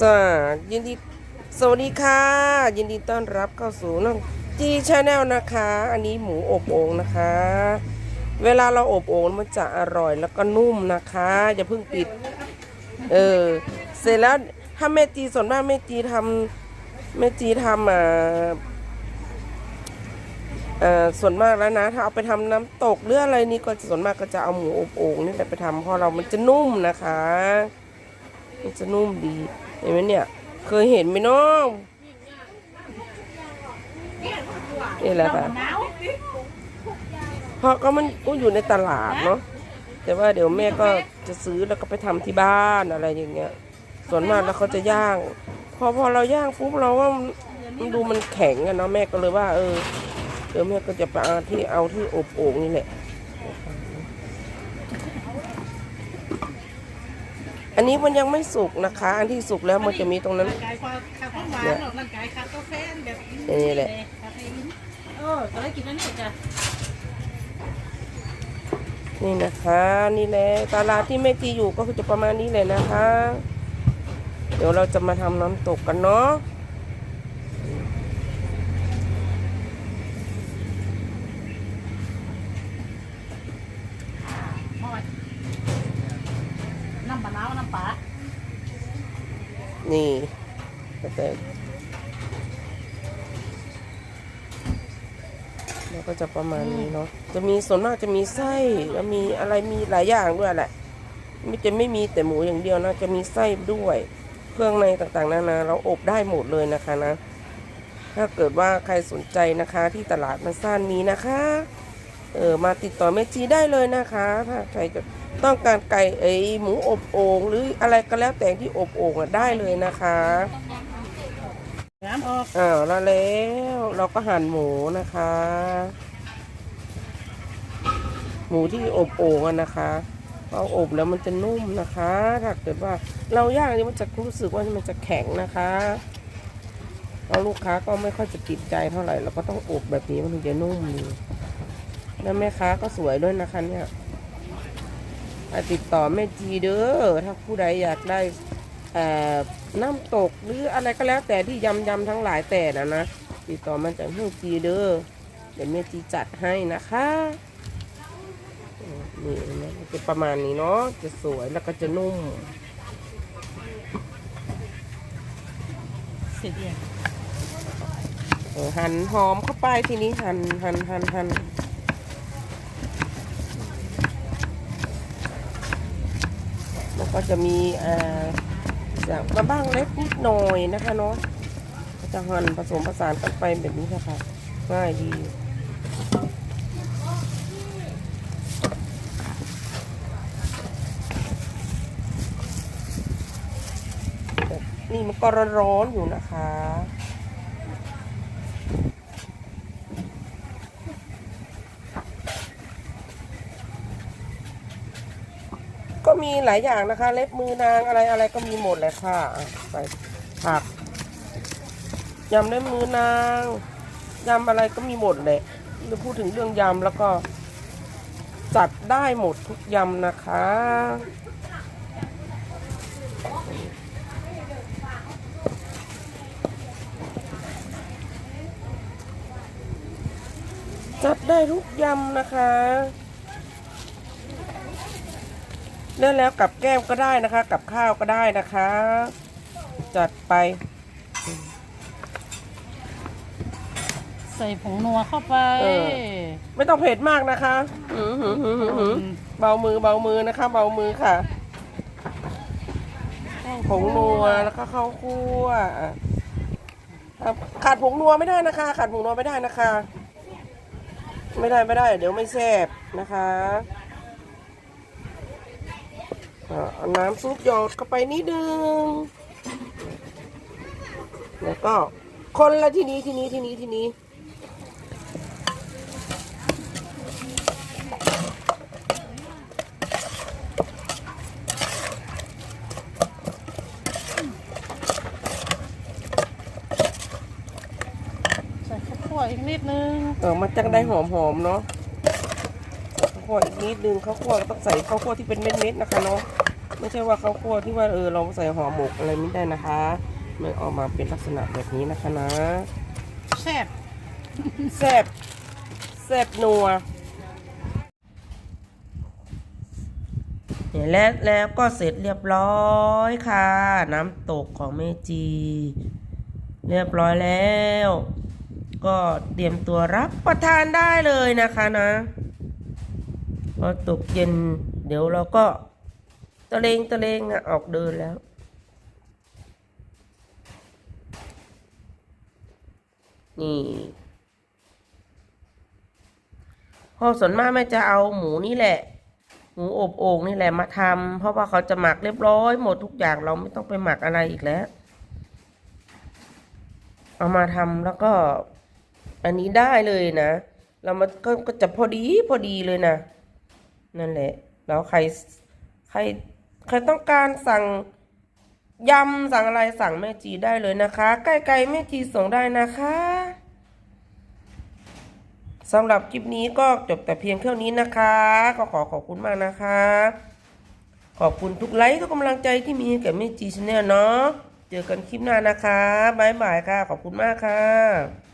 สวัสดียินดีสวัสดีค่ะ ยินดีต้อนรับเข้าสู่น้องจีชาแนลนะคะ อันนี้หมูอบโอ่งนะคะ เวลาเราอบโอ่งมันจะอร่อยแล้วก็นุ่มนะคะอย่าเพิ่งปิด เออ เสร็จแล้วถ้าแม่จีส่วนมากแม่จีทำแม่จีทำอ่าอ่อส่วนมากแล้วนะ ถ้าเอาไปทำน้ำตกหรืออะไรนี่ก็ส่วนมากก็จะเอาหมูอบโอ่งนี่แหละไปทำเพราะเรามันจะนุ่มนะคะ มันจะนุ่มดี เห็นไหมเนี่ย เคยเห็นไหมน้องนี่แหละค่ะเพราะก็มันก็อยู่ในตลาดเนาะแต่ว่าเดี๋ยวแม่ก็จะซื้อแล้วก็ไปทำที่บ้านอะไรอย่างเงี้ย ส่วนมากแล้วเขาจะย่าง พอพอเราย่างปุ๊บเราว่ามันมันดูมันแข็งอะเนาะแม่ก็เลยว่า เออเดี๋ยวแม่ก็จะไปเอาที่เอาที่อบโอ่งนี่แหละ อันนี้มันยังไม่สุกนะคะ อันที่สุกแล้วมันจะมีตรงนั้น ร่างกายความขาดความหวานหรอกร่างกายขาดกาแฟแบบนี่แหละ คาเฟอีนเออก็เลยกินอันนี้จ้ะนี่นะคะ นี่แหละตลาดที่แม่จีอยู่ก็คือจะประมาณนี้เลยนะคะ เดี๋ยวเราจะมาทำน้ำตกกันเนาะ หอยน้ำมะนาวน้ำปลา นี่แต่แล้วก็จะประมาณนี้เนาะ จะมีส่วนมากจะมีไส้แล้วมีอะไรมีหลายอย่างด้วยแหละ ไม่จะไม่มีแต่หมูอย่างเดียวนะ จะมีไส้ด้วย เครื่องในต่างๆนานาเราอบได้หมดเลยนะคะนะ ถ้าเกิดว่าใครสนใจนะคะ ที่ตลาดมันซ่านมีนะคะ เออมาติดต่อแม่จีได้เลยนะคะ ถ้าใครจะ ต้องการไก่เอยหมูอบโอ่งหรืออะไรก็แล้วแต่ที่อบโอ่งอะได้เลยนะคะน้ำออกอ้าวแล้วแล้วเราก็หั่นหมูนะคะ หมูที่อบโอ่งอะนะคะเอาอบแล้วมันจะนุ่มนะคะถ้าเกิดว่าเราย่างนี่มันจะรู้สึกว่ามันจะแข็งนะคะแล้วลูกค้าก็ไม่ค่อยจะติดใจเท่าไหร่เราก็ต้องอบแบบนี้มันถึงจะนุ่มดีแล้วแม่ค้าก็สวยด้วยนะคะเนี่ยอะ ติดต่อแม่จีเด้อถ้าผู้ใดอยากได้เอ่อน้ำตกหรืออะไรก็แล้วแต่ที่ยำยำทั้งหลายแต่นะนะติดต่อมาจากเฮืองจีเด้อเดี๋ยวแม่จีจัดให้นะคะอืมนี่เห็นะจะประมาณนี้เนาะจะสวยแล้วก็จะนุ่มเสร็จยังเออหั่นหอมเข้าไปทีนี้หั่นหั่นหั่นหั่นแล้ว ก็จะมีเอ่อจากมาบ้างเล็กนิดหน่อยนะคะเนาะก็จะหั่นผสมผสานกันไปแบบนี้นะค่ะง่ายดีนี่มันก็ร้อนๆอยู่นะคะ มีหลายอย่างนะคะ เล็บมือนางอะไรอะไรก็มีหมดเลยค่ะอะใส่ผักยำเล็บมือนางยำอะไรก็มีหมดเลยจะพูดถึงเรื่องยำแล้วก็ จัดได้หมดทุกยำนะคะ จัดได้ทุกยำนะคะเลือกแล้วกับแก้มก็ได้นะคะ กับข้าวก็ได้นะคะ จัดไป ใส่ผงนัวเข้าไปเออ ไม่ต้องเผ็ดมากนะคะอื้อหือหือหือหือเบามือเบามือนะคะ เบามือค่ะ ผงนัวแล้วก็ข้าวคั่วอะครับขาดผงนัวไม่ได้นะคะ ขาดผงนัวไม่ได้นะคะ ไม่ได้ไม่ได้ เดี๋ยวไม่แซ่บนะคะอะ เอาน้ำซุปหยดเข้าไปนิดนึง แล้วก็คนละทีนี้ทีนี้ทีนี้ทีนี้ ใส่ข้าวคั่วอีกนิดนึง เออมันจะได้หอมหอมๆเนาะข้าวคั่วอีกนิดนึงข้าวคั่วก็ต้องใส่ข้าวคั่วที่เป็นเม็ดๆนะคะเนาะ ไม่ใช่ว่าข้าวคั่วที่ว่าเออเราใส่ห่อหมกอะไรไม่ได้นะคะมันออกมาเป็นลักษณะแบบนี้นะคะนะแซ่บแซ่บแซ่บนัวเนี่ยแล้วแล้วก็เสร็จเรียบร้อยค่ะ น้ำตกของแม่จี เรียบร้อยแล้ว ก็เตรียมตัวรับประทานได้เลยนะคะนะพอตกเย็นเดี๋ยวเราก็ตะเลงตะเลงอะออกเดินแล้ว นี่พอส่วนมากแม่จะเอาหมูนี่แหละ หมูอบโอ่งนี่แหละมาทำเพราะว่าเขาจะหมักเรียบร้อยหมดทุกอย่างเราไม่ต้องไปหมักอะไรอีกแล้ว เอามาทำแล้วก็ อันนี้ได้เลยนะ เรามันก็ก็จะพอดีพอดีเลยนะ นั่นแหละ แล้วใครใคร ใครต้องการสั่งยำสั่งอะไรสั่งแม่จีได้เลยนะคะ ใกล้ๆแม่จีส่งได้นะคะสำหรับคลิปนี้ก็จบแต่เพียงเท่านี้นะคะ ก็ขอขอบคุณมากนะคะ ขอบคุณทุกไลค์ทุกกำลังใจที่มีให้กับแม่จีชาแนลเนาะเจอกันคลิปหน้านะคะบ๊ายบายค่ะ ขอบคุณมากค่ะ